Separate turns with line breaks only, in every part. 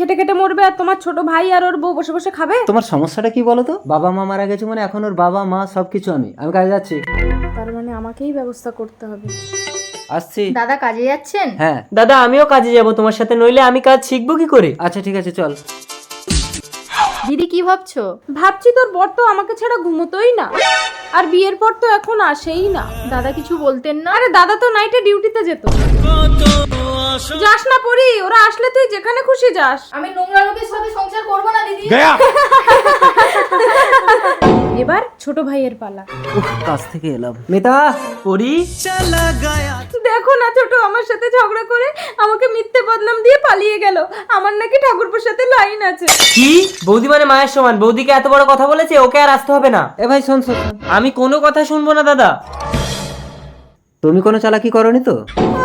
খেটে খেটে মরবে আর তোমার ছোট ভাই আর ওর বউ বসে বসে খাবে?
তোমার সমস্যাটা কি বলো তো? বাবা মা মারা গেছে মানে এখন ওর বাবা মা সবকিছু আমি। আমি কাজে যাচ্ছি।
তার মানে আমাকেই ব্যবস্থা করতে হবে।
আসছি।
দাদা কাজে যাচ্ছেন?
হ্যাঁ।
দাদা আমিও কাজে যাব তোমার সাথে নইলে আমি কাজ শিখব কি করে?
আচ্ছা ঠিক আছে চল।
দিদি কি ভাবছ?
ভাবছি তোর বর তো আমাকে ছাড়া ঘুমোতোই না। আর বিয়ের পর তো এখন আসেই না।
দাদা কিছু বলতেন না?
আরে দাদা তো নাইটে ডিউটিতে যেত। যাস পরি ওরা আসলে তুই যেখানে খুশি যাস।
আমি নোংরা লোকের সাথে সংসার করব না দিদি।
এবার ছোট ভাইয়ের পালা।
কাজ থেকে এলাম। মিতা
পরি
দেখো না ছোট আমার সাথে ঝগড়া করে আমাকে মিথ্যে বদনাম দিয়ে পালিয়ে গেল। আমার নাকি ঠাকুরপুর সাথে লাইন আছে।
কি? বৌদি মানে মায়ের সমান। বৌদিকে এত বড় কথা বলেছে ওকে আর আসতে হবে না।
এ ভাই শোন শোন শোন।
আমি কোনো কথা শুনব না দাদা।
তুমি কোনো চালাকি করনি তো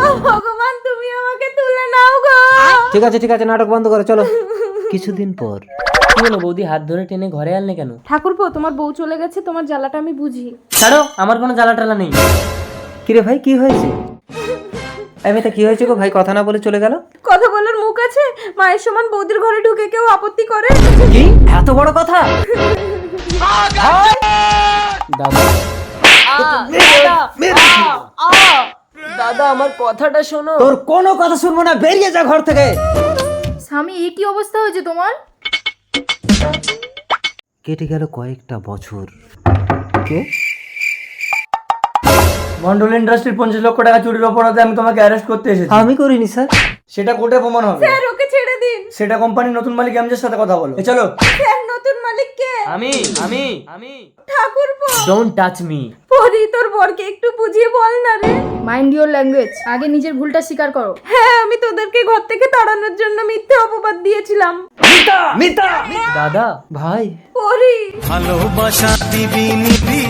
ও ভগবান তুমি আমাকে তুলে নাও গো।
ঠিক আছে ঠিক আছে নাটক বন্ধ করো চলো। কিছুদিন পর।
কি হলো বৌদি হাত ধরে টেনে ঘরে আনলে কেন?
ঠাকুরপো তোমার বউ চলে গেছে তোমার জ্বালাটা আমি বুঝি।
ছাড়ো আমার কোনো জ্বালা টালা নেই।
কিরে ভাই কি হয়েছে? এই মিতা কি হয়েছে গো? ভাই কথা না বলে চলে গেল?
কথা বলার মুখ আছে? মায়ের সমান বৌদির ঘরে ঢুকে কেউ আপত্তি করে?
কি? এত বড় কথা?
দাদা। দাদা আমার কথাটা শোনো।
তোর কোনো কথা শুনব না বেরিয়ে যা ঘর থেকে।
স্বামী এ কি অবস্থা হয়েছে তোমার?
কেটে গেল কয়েকটা বছর। কে?
মন্ডল ইন্ডাস্ট্রির পঞ্চাশ লক্ষ টাকা চুরির অপরাধে আমি তোমাকে অ্যারেস্ট করতে এসেছি।
আমি করিনি স্যার।
সেটা কোর্টে প্রমাণ হবে।
স্যার ওকে ছেড়ে দিন।
সেটা কোম্পানির নতুন মালিক এমজের সাথে কথা বলো। এ চলো।
স্যার নতুন মালিক কে?
আমি আমি আমি।
ঠাকুরপো।
ডোন্ট টাচ মি
পরি তোর বরকে একটু বুঝিয়ে বল না রে।
মাইন্ড ইওর ল্যাঙ্গুয়েজ আগে নিজের ভুলটা স্বীকার করো।
হ্যাঁ আমি তোদেরকে ঘর থেকে তাড়ানোর জন্য মিথ্যে অপবাদ দিয়েছিলাম।
দাদা
ভাই।
ভালোবাসা দিবি নিবি